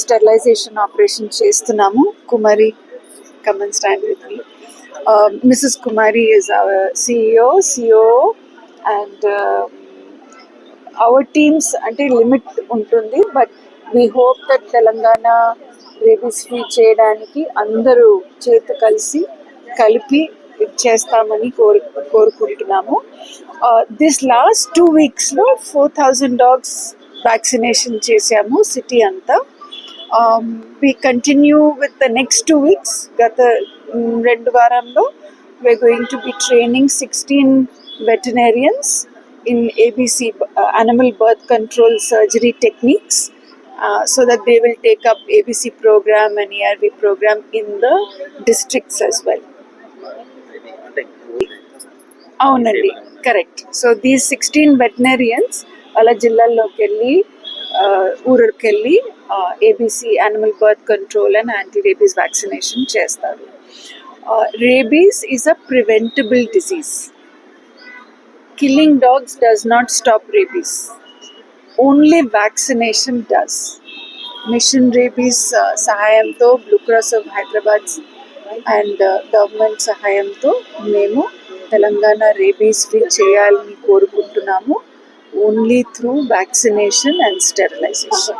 Sterilisation operation చేస్తున్నాము. Kumari come on stand with me. Mrs Kumari is our CEO CO and our teams అంటే limit ఉంటుంది. But we hope that Telangana rabies free చేయడానికి అందరూ చేతి కలిసి కలిపి చేస్తామని కోరు కోరుకుంటున్నాము. దిస్ లాస్ట్ టూ వీక్స్లో ఫోర్ థౌజండ్ డాగ్స్ వ్యాక్సినేషన్ చేశాము సిటీ అంతా. We continue with the next two weeks గత మ్, రెండు వారంలో we're going to be training 16 veterinarians in ABC uh, animal birth control surgery techniques uh, so that they will take up ABC program and ARV program in the districts as well. అంటే అవునండి correct so these sixteen veterinarians అలా జిల్లాల్లోకి వెళ్ళి ఆ, ఊరికి వెళ్ళి ABC animal birth control and anti rabies vaccination చేస్తారు. Rabies is a preventable disease killing dogs does not stop rabies only vaccination does mission rabies సహాయంతో blue cross of Hyderabad and government సహాయంతో మేము తెలంగాణ రేబీస్ ఫ్రీ చేయాలని కోరుకుంటున్నాము. only through vaccination and sterilization.